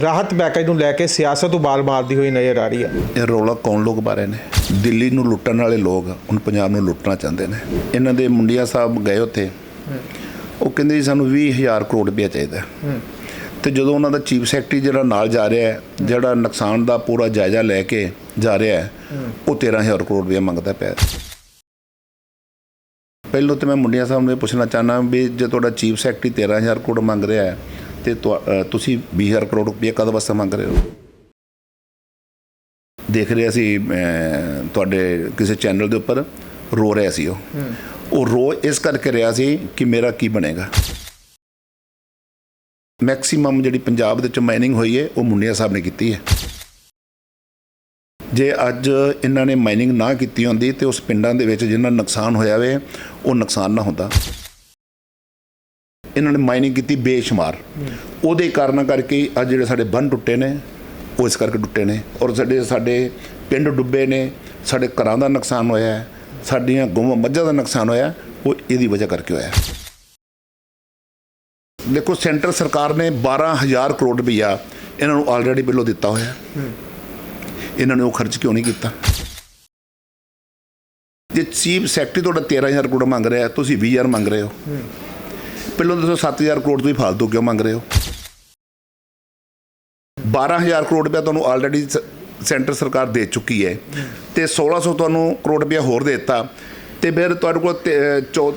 ਰਾਹਤ package ਨੂੰ ਲੈ ਕੇ ਸਿਆਸਤ ਉਬਾਲ ਮਾਰਦੀ ਹੋਈ ਨਜ਼ਰ ਆ ਰਹੀ ਹੈ। ਇਹ ਰੌਲਾ ਕੌਣ ਲੋਕ ਬਾਰੇ ਨੇ? ਦਿੱਲੀ ਨੂੰ ਲੁੱਟਣ ਵਾਲੇ ਲੋਕ ਹੁਣ ਪੰਜਾਬ ਨੂੰ ਲੁੱਟਣਾ ਚਾਹੁੰਦੇ ਨੇ। ਇਹਨਾਂ ਦੇ ਮੁੰਡਿਆ ਸਾਹਿਬ ਗਏ ਉੱਥੇ। ਉਹ ਕਹਿੰਦੇ ਜੀ ਸਾਨੂੰ 20000 ਕਰੋੜ ਰੁਪਇਆ ਚਾਹੀਦਾ। ਤੇ ਜਦੋਂ ਉਹਨਾਂ ਦਾ ਚੀਫ ਸੈਕਟਰੀ ਜਿਹੜਾ ਨਾਲ ਜਾ ਰਿਹਾ ਹੈ ਜਿਹੜਾ ਨੁਕਸਾਨ ਦਾ ਪੂਰਾ ਜਾਇਜ਼ਾ ਲੈ ਕੇ ਜਾ ਰਿਹਾ ਹੈ ਉਹ 13000 ਕਰੋੜ ਰੁਪਇਆ ਮੰਗਦਾ ਪਿਆ। ਪਹਿਲੋਂ ਤੇ ਮੈਂ ਮੁੰਡਿਆ ਸਾਹਿਬ ਨੂੰ ਇਹ ਪੁੱਛਣਾ ਚਾਹਨਾ ਵੀ ਜੇ ਤੁਹਾਡਾ ਚੀਫ ਸੈਕਟਰੀ 13000 ਕਰੋੜ ਮੰਗ ਰਿਹਾ ਹੈ ਤੇ ਤੁਸੀਂ 20000 ਕਰੋੜ ਰੁਪਇਆ ਕਦ ਵਾਸਤੇ ਮੰਗ ਰਹੇ ਹੋ? ਦੇਖ ਰਿਹਾ ਸੀ ਤੁਹਾਡੇ ਕਿਸੇ ਚੈਨਲ ਦੇ ਉੱਪਰ ਰੋ ਰਿਹਾ ਸੀ ਉਹ। ਉਹ ਰੋ ਇਸ ਕਰਕੇ ਰਿਹਾ ਸੀ ਕਿ ਮੇਰਾ ਕੀ ਬਣੇਗਾ। ਮੈਕਸਿਮਮ ਜਿਹੜੀ ਪੰਜਾਬ ਦੇ ਵਿੱਚ ਮਾਈਨਿੰਗ ਹੋਈ ਹੈ ਉਹ ਮੁੰਡਿਆ ਸਾਹਿਬ ਨੇ ਕੀਤੀ ਹੈ। ਜੇ ਅੱਜ ਇਹਨਾਂ ਨੇ ਮਾਈਨਿੰਗ ਨਾ ਕੀਤੀ ਹੁੰਦੀ ਤੇ ਉਸ ਪਿੰਡਾਂ ਦੇ ਵਿੱਚ ਜਿੰਨਾ ਨੁਕਸਾਨ ਹੋਇਆ ਵੇ ਉਹ ਨੁਕਸਾਨ ਨਾ ਹੁੰਦਾ। ਇਹਨਾਂ ਨੇ ਮਾਈਨਿੰਗ ਕੀਤੀ ਬੇਸ਼ੁਮਾਰ। ਉਹਦੇ ਕਾਰਨਾਂ ਕਰਕੇ ਅੱਜ ਜਿਹੜੇ ਸਾਡੇ ਬੰਨ ਟੁੱਟੇ ਨੇ, ਉਹ ਇਸ ਕਰਕੇ ਟੁੱਟੇ ਨੇ। ਔਰ ਸਾਡੇ ਸਾਡੇ ਪਿੰਡ ਡੁੱਬੇ ਨੇ, ਸਾਡੇ ਘਰਾਂ ਦਾ ਨੁਕਸਾਨ ਹੋਇਆ ਸਾਡੀਆਂ ਗਊਆਂ ਮੱਝਾਂ ਦਾ ਨੁਕਸਾਨ ਹੋਇਆ ਉਹ ਇਹਦੀ ਵਜ੍ਹਾ ਕਰਕੇ ਹੋਇਆ ਦੇਖੋ, ਸੈਂਟਰ ਸਰਕਾਰ ਨੇ 12000 ਕਰੋੜ ਰੁਪਈਆ ਇਹਨਾਂ ਨੂੰ ਆਲਰੇਡੀ ਬਿੱਲੋ ਦਿੱਤਾ ਹੋਇਆ ਇਹਨਾਂ ਨੇ ਉਹ ਖਰਚ ਕਿਉਂ ਨਹੀਂ ਕੀਤਾ? ਜੇ ਚੀਫ ਸੈਕਟਰੀ ਤੁਹਾਡਾ 13000 ਕਰੋੜ ਮੰਗ ਰਿਹਾ ਤੁਸੀਂ 20000 ਮੰਗ ਰਹੇ ਹੋ। ਪਹਿਲਾਂ ਦੱਸੋ 7000 ਕਰੋੜ ਤੁਸੀਂ ਫਾਲਤੂ ਕਿਉਂ ਮੰਗ ਰਹੇ ਹੋ? 12000 ਕਰੋੜ ਰੁਪਇਆ ਤੁਹਾਨੂੰ ਆਲਰੇਡੀ ਸੈਂਟਰ ਸਰਕਾਰ ਦੇ ਚੁੱਕੀ ਹੈ ਤੇ 1600 ਤੁਹਾਨੂੰ ਕਰੋੜ ਰੁਪਇਆ ਹੋਰ ਦੇ ਦਿੱਤਾ ਤੇ ਫਿਰ ਤੁਹਾਡੇ ਕੋਲ ਤੇ, ਅਹ, ਚੌ-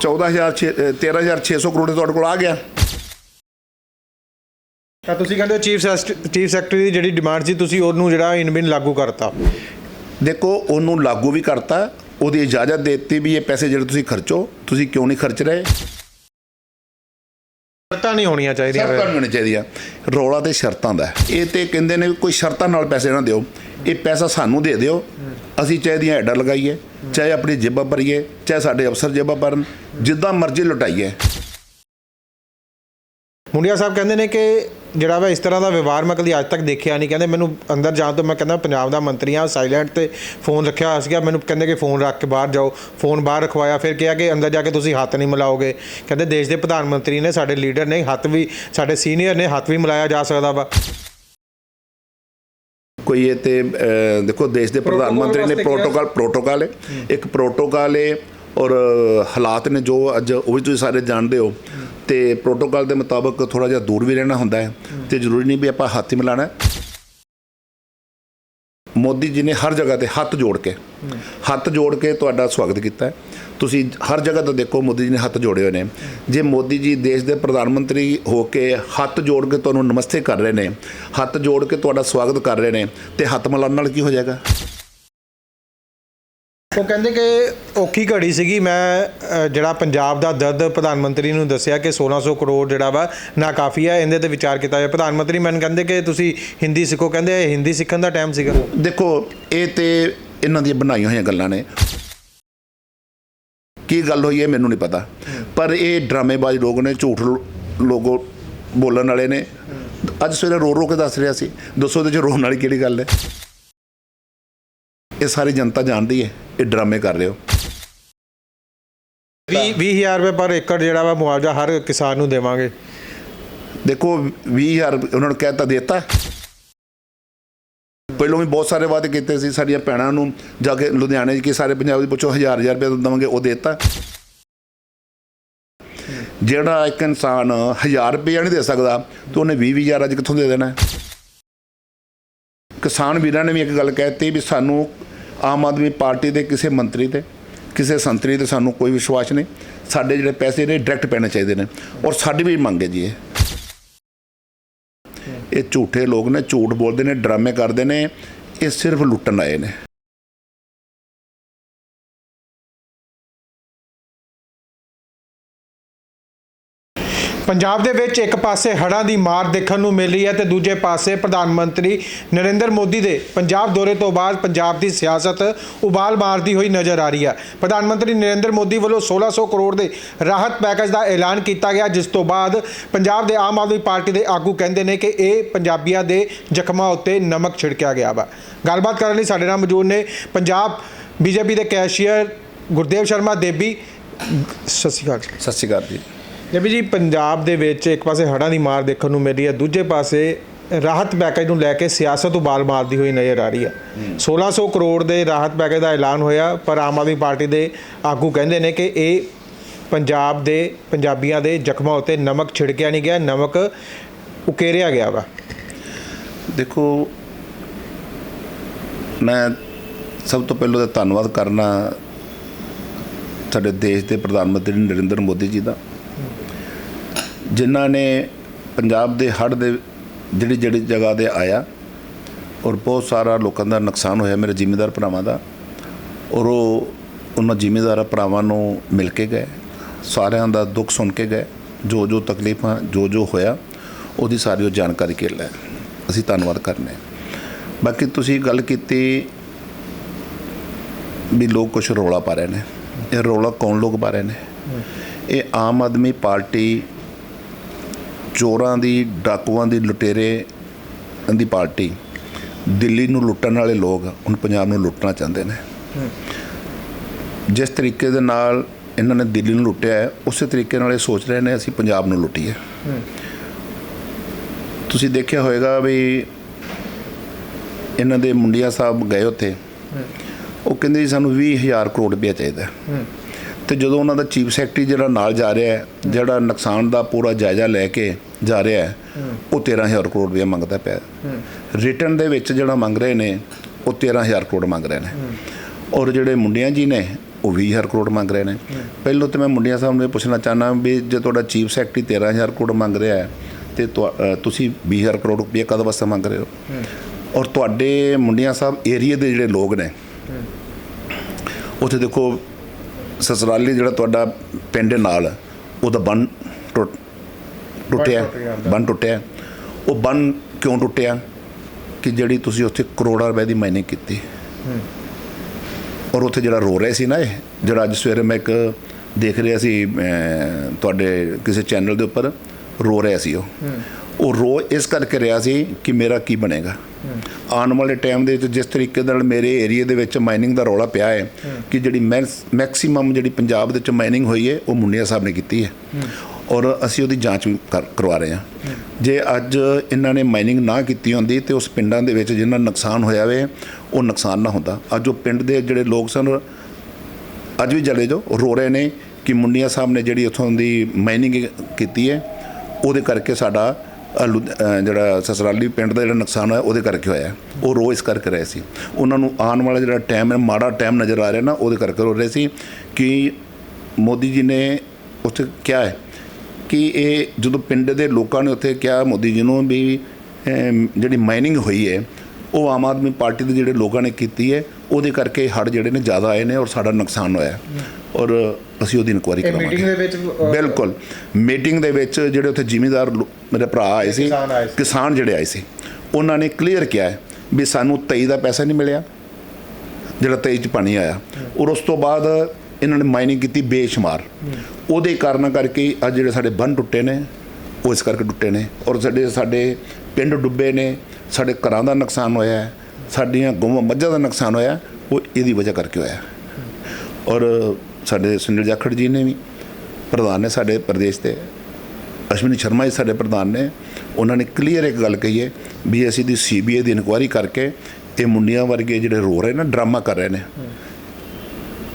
14000 ਛੇ- ਅਹ, 13600 ਕਰੋੜ ਤੁਹਾਡੇ ਕੋਲ ਆ ਗਿਆ। ਤਾਂ ਤੁਸੀਂ ਕਹਿੰਦੇ ਹੋ ਚੀਫ ਚੀਫ ਸੈਕਟਰੀ ਦੀ ਜਿਹੜੀ ਡਿਮਾਂਡ ਸੀ ਤੁਸੀਂ ਉਹਨੂੰ ਜਿਹੜਾ ਇਨਬਿਨ ਲਾਗੂ ਕਰਤਾ। ਦੇਖੋ ਉਹਨੂੰ ਲਾਗੂ ਵੀ ਕਰਤਾ ਉਹਦੀ ਇਜਾਜ਼ਤ ਦੇ ਦਿੱਤੀ ਵੀ ਇਹ ਪੈਸੇ ਜਿਹੜੇ ਤੁਸੀਂ ਖਰਚੋ ਤੁਸੀਂ ਕਿਉਂ ਨਹੀਂ ਖਰਚ ਰਹੇ? ਸ਼ਰਤਾਂ ਨਹੀਂ ਹੋਣੀਆਂ ਚਾਹੀਦੀਆਂ ਸ਼ਰਤਾਂ ਨਹੀਂ ਹੋਣੀਆਂ ਚਾਹੀਦੀਆਂ। ਰੌਲਾ ਤੇ ਸ਼ਰਤਾਂ ਦਾ। ਹੈ। ਇਹ ਤੇ ਕਹਿੰਦੇ ਨੇ ਕੋਈ ਸ਼ਰਤਾਂ ਨਾਲ ਪੈਸੇ ਨਾ ਦਿਓ। ਇਹ ਪੈਸਾ ਸਾਨੂੰ ਦੇ ਦਿਓ। ਅਸੀਂ ਚਾਹੇ ਦੀਆਂ ਐਡਾਂ ਲਗਾਈਏ ਚਾਹੇ ਆਪਣੀ ਜੇਬਾਂ ਭਰੀਏ ਚਾਹੇ ਸਾਡੇ ਅਫਸਰ ਜੇਬਾਂ ਭਰਨ ਜਿੱਦਾਂ ਮਰਜ਼ੀ ਲੁਟਾਈਏ। ਮੁੰਡਿਆ ਸਾਹਿਬ ਕਹਿੰਦੇ ਨੇ ਕਿ ਜਿਹੜਾ ਵਾ ਇਸ ਤਰ੍ਹਾਂ ਦਾ ਵਿਵਹਾਰ ਮੈਂ ਕਦੀ ਅੱਜ ਤੱਕ ਦੇਖਿਆ ਨਹੀਂ। ਕਹਿੰਦੇ ਮੈਨੂੰ ਅੰਦਰ ਜਾਣ ਤੋਂ ਮੈਂ ਕਹਿੰਦਾ ਪੰਜਾਬ ਦਾ ਮੰਤਰੀ ਆ ਸਾਇਲੈਂਟ ਤੇ ਫੋਨ ਰੱਖਿਆ ਹੋਇਆ ਸੀਗਾ। ਮੈਨੂੰ ਕਹਿੰਦੇ ਕਿ ਫੋਨ ਰੱਖ ਕੇ ਬਾਹਰ ਜਾਓ। ਫੋਨ ਬਾਹਰ ਰਖਵਾਇਆ। ਫਿਰ ਕਿਹਾ ਕਿ ਅੰਦਰ ਜਾ ਕੇ ਤੁਸੀਂ ਹੱਥ ਨਹੀਂ ਮਿਲਾਓਗੇ। ਕਹਿੰਦੇ ਦੇਸ਼ ਦੇ ਪ੍ਰਧਾਨ ਮੰਤਰੀ ਨੇ ਸਾਡੇ ਲੀਡਰ ਨੇ ਹੱਥ ਵੀ ਸਾਡੇ ਸੀਨੀਅਰ ਨੇ ਹੱਥ ਵੀ ਮਿਲਾਇਆ ਜਾ ਸਕਦਾ ਵਾ। ਕੋਈ ਇਹ ਤੇ ਦੇਖੋ ਦੇਸ਼ ਦੇ ਪ੍ਰਧਾਨ ਮੰਤਰੀ ਨੇ ਪ੍ਰੋਟੋਕਾਲ ਪ੍ਰੋਟੋਕਾਲ ਹੈ। ਇੱਕ ਪ੍ਰੋਟੋਕਾਲ ਹੈ ਔਰ ਹਾਲਾਤ ਨੇ ਜੋ ਅੱਜ ਉਹ ਵੀ ਤੁਸੀਂ ਸਾਰੇ ਜਾਣਦੇ ਹੋ। ਤੇ ਪ੍ਰੋਟੋਕਾਲ ਦੇ ਮੁਤਾਬਕ ਥੋੜਾ ਜਿਹਾ ਦੂਰ ਵੀ ਰਹਿਣਾ ਹੁੰਦਾ ਹੈ ਤੇ ਜ਼ਰੂਰੀ ਨਹੀਂ ਵੀ ਆਪਾਂ ਹੱਥ ਹੀ। ਮਿਲਾਣਾ ਮੋਦੀ ਜੀ ਨੇ ਹਰ ਜਗ੍ਹਾ ਤੇ ਹੱਥ ਜੋੜ ਕੇ, ਹੱਥ ਜੋੜ ਕੇ ਤੁਹਾਡਾ ਸਵਾਗਤ ਕੀਤਾ ਹੈ। ਤੁਸੀਂ ਹਰ ਜਗ੍ਹਾ ਤੋਂ ਦੇਖੋ ਮੋਦੀ ਜੀ ਨੇ ਹੱਥ ਜੋੜੇ ਹੋਏ ਨੇ। ਜੇ ਮੋਦੀ ਜੀ ਦੇਸ਼ ਦੇ ਪ੍ਰਧਾਨ ਮੰਤਰੀ ਹੋ ਕੇ ਹੱਥ ਜੋੜ ਕੇ ਤੁਹਾਨੂੰ ਨਮਸਤੇ ਕਰ ਰਹੇ ਨੇ, ਹੱਥ ਜੋੜ ਕੇ ਤੁਹਾਡਾ ਸਵਾਗਤ ਕਰ ਰਹੇ ਨੇ, ਤੇ ਹੱਥ ਮਿਲਾਉਣ ਨਾਲ ਕੀ ਹੋ ਜਾਏਗਾ? ਉਹ ਕਹਿੰਦੇ ਕਿ ਔਖੀ ਘੜੀ ਸੀਗੀ। ਮੈਂ ਜਿਹੜਾ ਪੰਜਾਬ ਦਾ ਦਰਦ ਪ੍ਰਧਾਨ ਮੰਤਰੀ ਨੂੰ ਦੱਸਿਆ ਕਿ 1600 ਕਰੋੜ ਜਿਹੜਾ ਵਾ ਨਾ ਕਾਫੀ ਹੈ ਇਹਦੇ ਤੇ ਵਿਚਾਰ ਕੀਤਾ ਜਾਏ ਪ੍ਰਧਾਨ ਮੰਤਰੀ ਮੈਨੂੰ ਕਹਿੰਦੇ ਕਿ ਤੁਸੀਂ ਹਿੰਦੀ ਸਿੱਖੋ। ਕਹਿੰਦੇ ਇਹ ਹਿੰਦੀ ਸਿੱਖਣ ਦਾ ਟਾਈਮ ਸੀਗਾ। ਦੇਖੋ, ਇਹ ਤੇ ਇਹਨਾਂ ਦੀਆਂ ਬਣਾਈਆਂ ਹੋਈਆਂ ਗੱਲਾਂ ਨੇ। ਕੀ ਗੱਲ ਹੋਈ ਹੈ ਮੈਨੂੰ ਨਹੀਂ ਪਤਾ। ਪਰ ਇਹ ਡਰਾਮੇਬਾਜ਼ ਲੋਕ ਨੇ, ਝੂਠ ਲੋਗੋ ਬੋਲਣ ਵਾਲੇ ਨੇ। ਅੱਜ ਸਵੇਰੇ ਰੋ ਰੋ ਕੇ ਦੱਸ ਰਿਹਾ ਸੀ। ਦੱਸੋ ਇਹਦੇ ਚ ਰੋਣ ਵਾਲੀ ਕਿਹੜੀ ਗੱਲ ਹੈ? ਇਹ ਸਾਰੀ ਜਨਤਾ ਜਾਣਦੀ ਹੈ ਇਹ ਡਰਾਮੇ ਕਰ ਰਹੇ ਹੋ। 20 20000 ਰੁਪਏ ਪਰ ਏਕੜ ਜਿਹੜਾ ਵਾ ਮੁਆਵਜ਼ਾ ਹਰ ਕਿਸਾਨ ਨੂੰ ਦੇਵਾਂਗੇ। ਦੇਖੋ 20000 ਉਹਨਾਂ ਨੂੰ ਕਹਿਤਾ ਦਿੱਤਾ। ਪਹਿਲੋਂ ਵੀ ਬਹੁਤ ਸਾਰੇ ਵਾਅਦੇ ਕੀਤੇ ਸੀ ਸਾਡੀਆਂ ਭੈਣਾਂ ਨੂੰ ਜਾ ਕੇ ਲੁਧਿਆਣੇ 'ਚ ਕਿ ਸਾਰੇ ਪੰਜਾਬ ਦੀ ਪੁੱਛੋ 1000 1000 ਰੁਪਏ ਦੇਵਾਂਗੇ ਉਹ ਦਿੱਤਾ। ਜਿਹੜਾ ਇੱਕ ਇਨਸਾਨ 1000 ਰੁਪਏ ਨਹੀਂ ਦੇ ਸਕਦਾ ਤੇ ਉਹਨੇ 20 20000 ਅੱਜ ਕਿੱਥੋਂ ਦੇ ਦੇਣਾ? ਕਿਸਾਨ ਵੀਰਾਂ ਨੇ ਵੀ ਇੱਕ ਗੱਲ ਕਹਿਤੀ ਵੀ ਸਾਨੂੰ ਆਮ ਆਦਮੀ ਪਾਰਟੀ ਦੇ ਕਿਸੇ ਮੰਤਰੀ ਤੇ, ਕਿਸੇ ਸੰਤਰੀ ਤੇ ਸਾਨੂੰ ਕੋਈ ਵਿਸ਼ਵਾਸ ਨਹੀਂ। ਸਾਡੇ ਜਿਹੜੇ ਪੈਸੇ ਨੇ ਡਾਇਰੈਕਟ ਪੈਣੇ ਚਾਹੀਦੇ ਨੇ। ਔਰ ਸਾਡੀ ਵੀ ਮੰਗ ਹੈ ਜੀ ਇਹ। ਇਹ ਝੂਠੇ ਲੋਕ ਨੇ, ਝੂਠ ਬੋਲਦੇ ਨੇ, ਡਰਾਮੇ ਕਰਦੇ ਨੇ। ਇਹ ਸਿਰਫ ਲੁੱਟਣ ਆਏ ਨੇ। ਪੰਜਾਬ ਦੇ ਵਿੱਚ ਇੱਕ ਪਾਸੇ ਹੜ੍ਹਾਂ ਦੀ ਮਾਰ ਦੇਖਣ ਨੂੰ ਮਿਲ ਰਹੀ ਹੈ ਤੇ ਦੂਜੇ ਪਾਸੇ ਪ੍ਰਧਾਨ ਮੰਤਰੀ ਨਰਿੰਦਰ ਮੋਦੀ ਦੇ ਪੰਜਾਬ ਦੌਰੇ ਤੋਂ ਬਾਅਦ ਪੰਜਾਬ ਦੀ ਸਿਆਸਤ ਉਬਾਲ ਮਾਰਦੀ ਹੋਈ ਨਜ਼ਰ ਆ ਰਹੀ ਹੈ। ਪ੍ਰਧਾਨ ਮੰਤਰੀ ਨਰਿੰਦਰ ਮੋਦੀ ਵੱਲੋਂ 1600 ਕਰੋੜ ਦੇ ਰਾਹਤ ਪੈਕੇਜ ਦਾ ਐਲਾਨ ਕੀਤਾ ਗਿਆ, ਜਿਸ ਤੋਂ ਬਾਅਦ ਪੰਜਾਬ ਦੇ ਆਮ ਆਦਮੀ ਪਾਰਟੀ ਦੇ ਆਗੂ ਕਹਿੰਦੇ ਨੇ ਕਿ ਇਹ ਪੰਜਾਬੀਆਂ ਦੇ ਜ਼ਖਮਾਂ ਉੱਤੇ ਨਮਕ ਛਿੜਕਿਆ ਗਿਆ ਵਾ। ਗੱਲਬਾਤ ਕਰਨ ਲਈ ਸਾਡੇ ਨਾਲ ਮੌਜੂਦ ਨੇ ਪੰਜਾਬ ਬੀਜੇਪੀ ਦੇ ਕੈਸ਼ੀਅਰ ਗੁਰਦੇਵ ਸ਼ਰਮਾ, ਦੇਬੀ, ਸਤਿ ਸ਼੍ਰੀ ਅਕਾਲ ਜੀ। ਸਤਿ ਸ਼੍ਰੀ ਅਕਾਲ ਜੀ। ਜਬੀ ਜੀ ਪੰਜਾਬ ਦੇ ਵਿੱਚ ਇੱਕ ਪਾਸੇ ਹੜ੍ਹਾਂ ਦੀ ਮਾਰ ਦੇਖਣ ਨੂੰ ਮਿਲ ਰਹੀ ਹੈ ਦੂਜੇ ਪਾਸੇ ਰਾਹਤ ਪੈਕੇਜ ਨੂੰ ਲੈ ਕੇ ਸਿਆਸਤ ਉਬਾਲ ਮਾਰਦੀ ਹੋਈ ਨਜ਼ਰ ਆ ਰਹੀ ਹੈ। 1600 ਕਰੋੜ ਦੇ ਰਾਹਤ ਪੈਕੇਜ ਦਾ ਐਲਾਨ ਹੋਇਆ ਪਰ ਆਮ ਆਦਮੀ ਪਾਰਟੀ ਦੇ ਆਗੂ ਕਹਿੰਦੇ ਨੇ ਕਿ ਇਹ ਪੰਜਾਬ ਦੇ ਪੰਜਾਬੀਆਂ ਦੇ ਜ਼ਖਮਾਂ ਉੱਤੇ ਨਮਕ ਛਿੜਕਿਆ ਨਹੀਂ ਗਿਆ ਨਮਕ ਉਕੇਰਿਆ ਗਿਆ ਵਾ। ਦੇਖੋ ਮੈਂ ਸਭ ਤੋਂ ਪਹਿਲਾਂ ਤਾਂ ਧੰਨਵਾਦ ਕਰਨਾ ਸਾਡੇ ਦੇਸ਼ ਦੇ ਪ੍ਰਧਾਨ ਮੰਤਰੀ ਨਰਿੰਦਰ ਮੋਦੀ ਜੀ ਦਾ। ਜਿਨ੍ਹਾਂ ਨੇ ਪੰਜਾਬ ਦੇ ਹੜ੍ਹ ਦੇ ਜਿਹੜੀ ਜਿਹੜੀ ਜਗ੍ਹਾ ਤੇ ਆਇਆ ਔਰ ਬਹੁਤ ਸਾਰਾ ਲੋਕਾਂ ਦਾ ਨੁਕਸਾਨ ਹੋਇਆ ਮੇਰੇ ਜ਼ਿਮੀਂਦਾਰ ਭਰਾਵਾਂ ਦਾ ਔਰ ਉਹ ਉਹਨਾਂ ਜ਼ਿਮੀਂਦਾਰ ਭਰਾਵਾਂ ਨੂੰ ਮਿਲ ਕੇ ਗਏ, ਸਾਰਿਆਂ ਦਾ ਦੁੱਖ ਸੁਣ ਕੇ ਗਏ ਜੋ ਜੋ ਤਕਲੀਫਾਂ ਜੋ ਜੋ ਹੋਇਆ, ਉਹਦੀ ਸਾਰੀ ਉਹ ਜਾਣਕਾਰੀ ਕੇ ਲੈ ਅਸੀਂ ਧੰਨਵਾਦ ਕਰਨੇ ਬਾਕੀ ਤੁਸੀਂ ਗੱਲ ਕੀਤੀ ਵੀ ਲੋਕ ਕੁਝ ਰੌਲਾ ਪਾ ਰਹੇ ਨੇ। ਇਹ ਰੌਲਾ ਕੌਣ ਲੋਕ ਪਾ ਰਹੇ ਨੇ? ਇਹ ਆਮ ਆਦਮੀ ਪਾਰਟੀ ਚੋਰਾਂ ਦੀ ਡਾਕੂਆਂ ਦੀ ਲੁਟੇਰੇ ਦੀ ਪਾਰਟੀ ਦਿੱਲੀ ਨੂੰ ਲੁੱਟਣ ਵਾਲੇ ਲੋਕ ਹੁਣ ਪੰਜਾਬ ਨੂੰ ਲੁੱਟਣਾ ਚਾਹੁੰਦੇ ਨੇ। ਜਿਸ ਤਰੀਕੇ ਦੇ ਨਾਲ ਇਹਨਾਂ ਨੇ ਦਿੱਲੀ ਨੂੰ ਲੁੱਟਿਆ ਹੈ ਉਸੇ ਤਰੀਕੇ ਨਾਲ ਇਹ ਸੋਚ ਰਹੇ ਨੇ ਅਸੀਂ ਪੰਜਾਬ ਨੂੰ ਲੁੱਟੀਏ। ਤੁਸੀਂ ਦੇਖਿਆ ਹੋਵੇਗਾ ਵੀ ਇਹਨਾਂ ਦੇ ਮੁੰਡਿਆ ਸਾਹਿਬ ਗਏ ਉੱਥੇ। ਉਹ ਕਹਿੰਦੇ ਜੀ ਸਾਨੂੰ 20000 ਕਰੋੜ ਰੁਪਇਆ ਚਾਹੀਦਾ। ਤੇ ਜਦੋਂ ਉਹਨਾਂ ਦਾ ਚੀਫ ਸੈਕਟਰੀ ਜਿਹੜਾ ਨਾਲ ਜਾ ਰਿਹਾ ਹੈ ਜਿਹੜਾ ਨੁਕਸਾਨ ਦਾ ਪੂਰਾ ਜਾਇਜ਼ਾ ਲੈ ਕੇ ਜਾ ਰਿਹਾ ਹੈ ਉਹ 13000 ਕਰੋੜ ਰੁਪਇਆ ਮੰਗਦਾ ਪਿਆ। ਰਿਟਰਨ ਦੇ ਵਿੱਚ ਜਿਹੜਾ ਮੰਗ ਰਹੇ ਨੇ ਉਹ 13000 ਕਰੋੜ ਮੰਗ ਰਹੇ ਨੇ। ਔਰ ਜਿਹੜੇ ਮੁੰਡਿਆਂ ਜੀ ਨੇ ਉਹ 20000 ਕਰੋੜ ਮੰਗ ਰਹੇ ਨੇ। ਪਹਿਲਾਂ ਤਾਂ ਮੈਂ ਮੁੰਡਿਆਂ ਸਾਹਿਬ ਨੂੰ ਇਹ ਪੁੱਛਣਾ ਚਾਹਨਾ ਵੀ ਜੇ ਤੁਹਾਡਾ ਚੀਫ ਸੈਕਟਰੀ 13000 ਕਰੋੜ ਮੰਗ ਰਿਹਾ ਹੈ ਤੇ ਤੁਹਾ- ਅ, ਤੁਸੀਂ 20000 ਕਰੋੜ ਰੁਪਏ ਕਦ ਵਾਸਤੇ ਮੰਗ ਰਹੇ ਹੋ? ਔਰ ਤੁਹਾਡੇ ਮੁੰਡਿਆਂ ਸਾਹਿਬ ਏਰੀਆ ਦੇ ਜਿਹੜੇ ਲੋਕ ਨੇ ਉੱਥੇ ਦੇਖੋ ਸਸਰਾਲੀ ਜਿਹੜਾ ਤੁਹਾਡਾ ਪਿੰਡ ਨਾਲ ਉਹਦਾ ਬੰਨ ਟੁੱਟਿਆ। ਬੰਨ ਟੁੱਟਿਆ। ਉਹ ਬੰਨ ਕਿਉਂ ਟੁੱਟਿਆ? ਕਿ ਜਿਹੜੀ ਤੁਸੀਂ ਉੱਥੇ ਕਰੋੜਾਂ ਰੁਪਏ ਦੀ ਮਾਈਨਿੰਗ ਕੀਤੀ। ਔਰ ਉੱਥੇ ਜਿਹੜਾ ਰੋ ਰਿਹਾ ਸੀ ਨਾ ਇਹ ਜਿਹੜਾ ਅੱਜ ਸਵੇਰੇ ਮੈਂ ਇੱਕ ਦੇਖ ਰਿਹਾ ਸੀ ਤੁਹਾਡੇ ਕਿਸੇ ਚੈਨਲ ਦੇ ਉੱਪਰ ਰੋ ਰਿਹਾ ਸੀ ਉਹ। ਉਹ ਰੋ ਇਸ ਕਰਕੇ ਰਿਹਾ ਸੀ ਕਿ ਮੇਰਾ ਕੀ ਬਣੇਗਾ। ਆਉਣ ਵਾਲੇ ਟਾਈਮ ਦੇ ਵਿੱਚ ਜਿਸ ਤਰੀਕੇ ਨਾਲ ਮੇਰੇ ਏਰੀਆ ਦੇ ਵਿੱਚ ਮਾਈਨਿੰਗ ਦਾ ਰੌਲਾ ਪਿਆ ਹੈ ਕਿ ਜਿਹੜੀ ਮੈਕਸਿਮਮ ਜਿਹੜੀ ਪੰਜਾਬ ਦੇ ਵਿੱਚ ਮਾਈਨਿੰਗ ਹੋਈ ਹੈ ਉਹ ਮੁੰਡਿਆ ਸਾਹਿਬ ਨੇ ਕੀਤੀ ਹੈ। ਔਰ ਅਸੀਂ ਉਹਦੀ ਜਾਂਚ ਵੀ ਕਰ- ਕਰਵਾ ਰਹੇ ਹਾਂ। ਜੇ ਅੱਜ ਇਹਨਾਂ ਨੇ ਮਾਈਨਿੰਗ ਨਾ ਕੀਤੀ ਹੁੰਦੀ ਤੇ ਉਸ ਪਿੰਡਾਂ ਦੇ ਵਿੱਚ ਜਿਨ੍ਹਾਂ ਨੁਕਸਾਨ ਹੋਇਆ ਵੇ ਉਹ ਨੁਕਸਾਨ ਨਾ ਹੁੰਦਾ। ਅੱਜ ਉਹ ਪਿੰਡ ਦੇ ਜਿਹੜੇ ਲੋਕ ਸਨ ਅੱਜ ਵੀ ਜਲੇ ਜੋ ਰੋ ਰਹੇ ਨੇ ਕਿ ਮੁੰਡੀਆਂ ਸਾਹਿਬ ਨੇ ਜਿਹੜੀ ਉੱਥੋਂ ਦੀ ਮਾਈਨਿੰਗ ਕੀਤੀ ਹੈ ਉਹਦੇ ਕਰਕੇ ਸਾਡਾ ਅ, ਲੁਧ- ਅ, ਜਿਹੜਾ ਸਸਰਾਲੀ ਪਿੰਡ ਦਾ ਜਿਹੜਾ ਨੁਕਸਾਨ ਹੋਇਆ ਉਹਦੇ ਕਰਕੇ ਹੋਇਆ। ਉਹ ਰੋ ਇਸ ਕਰਕੇ ਰਹੇ ਸੀ। ਉਹਨਾਂ ਨੂੰ ਆਉਣ ਵਾਲਾ ਜਿਹੜਾ ਟਾਈਮ ਹੈ ਮਾੜਾ ਟਾਈਮ ਨਜ਼ਰ ਆ ਰਿਹਾ ਨਾ ਉਹਦੇ ਕਰਕੇ ਰੋ ਰਹੇ ਸੀ ਕਿ ਮੋਦੀ ਜੀ ਨੇ ਉੱਥੇ ਕਿਹਾ ਹੈ ਕਿ ਇਹ ਜਦੋਂ ਪਿੰਡ ਦੇ ਲੋਕਾਂ ਨੇ ਉੱਥੇ ਕਿਹਾ ਮੋਦੀ ਜੀ ਨੂੰ ਵੀ ਜਿਹੜੀ ਮਾਈਨਿੰਗ ਹੋਈ ਹੈ ਉਹ ਆਮ ਆਦਮੀ ਪਾਰਟੀ ਦੇ ਜਿਹੜੇ ਲੋਕਾਂ ਨੇ ਕੀਤੀ ਹੈ ਉਹਦੇ ਕਰਕੇ ਹੜ ਜਿਹੜੇ ਨੇ ਜ਼ਿਆਦਾ ਆਏ ਨੇ ਔਰ ਸਾਡਾ ਨੁਕਸਾਨ ਹੋਇਆ। ਔਰ ਅਸੀਂ ਉਹਦੀ ਇਨਕੁਆਇਰੀ ਇਹ ਮੀਟਿੰਗ ਦੇ ਵਿੱਚ ਬਿਲਕੁਲ। ਮੀਟਿੰਗ ਦੇ ਵਿੱਚ ਜਿਹੜੇ ਉੱਥੇ ਜ਼ਿਮੀਂਦਾਰ ਮੇਰੇ ਭਰਾ ਆਏ ਸੀ ਕਿਸਾਨ ਆਏ ਸੀ। ਕਿਸਾਨ ਜਿਹੜੇ ਆਏ ਸੀ ਉਹਨਾਂ ਨੇ ਕਲੀਅਰ ਕਿਹਾ ਹੈ ਵੀ ਸਾਨੂੰ 23 ਦਾ ਪੈਸਾ ਨਹੀਂ ਮਿਲਿਆ ਜਿਹੜਾ 23 ਚ ਪਾਣੀ ਆਇਆ। ਔਰ ਉਸ ਤੋਂ ਬਾਅਦ ਇਹਨਾਂ ਨੇ ਮਾਈਨਿੰਗ ਕੀਤੀ ਬੇਸ਼ੁਮਾਰ। ਉਹਦੇ ਕਾਰਨ ਕਰਕੇ ਅੱਜ ਜਿਹੜੇ ਸਾਡੇ ਬੰਨ ਟੁੱਟੇ ਨੇ, ਉਹ ਇਸ ਕਰਕੇ ਟੁੱਟੇ ਨੇ ਔਰ ਸਾਡੇ ਸਾਡੇ ਪਿੰਡ ਡੁੱਬੇ ਨੇ, ਸਾਡੇ ਘਰਾਂ ਦਾ ਨੁਕਸਾਨ ਹੋਇਆ ਹੈ, ਸਾਡੀਆਂ ਗਊਆਂ ਮੱਝਾਂ ਦਾ ਨੁਕਸਾਨ ਹੋਇਆ, ਉਹ ਇਹਦੀ ਵਜ੍ਹਾ ਕਰਕੇ ਹੋਇਆ ਔਰ ਸਾਡੇ ਸੁਨੀਲ ਜਾਖੜ ਜੀ ਨੇ ਵੀ ਪ੍ਰਧਾਨ ਨੇ ਸਾਡੇ ਪ੍ਰਦੇਸ਼ ਦੇ, ਅਸ਼ਵਨੀ ਸ਼ਰਮਾ ਜੀ ਸਾਡੇ ਪ੍ਰਧਾਨ ਨੇ, ਉਹਨਾਂ ਨੇ ਕਲੀਅਰ ਇੱਕ ਗੱਲ ਕਹੀ ਹੈ ਵੀ ਅਸੀਂ ਦੀ ਸੀਬੀਆਈ ਦੀ ਇਨਕੁਆਇਰੀ ਕਰਕੇ ਇਹ ਮੁੰਡਿਆਂ ਵਰਗੇ ਜਿਹੜੇ ਰੋ ਰਹੇ ਨੇ, ਡਰਾਮਾ ਕਰ ਰਹੇ ਨੇ।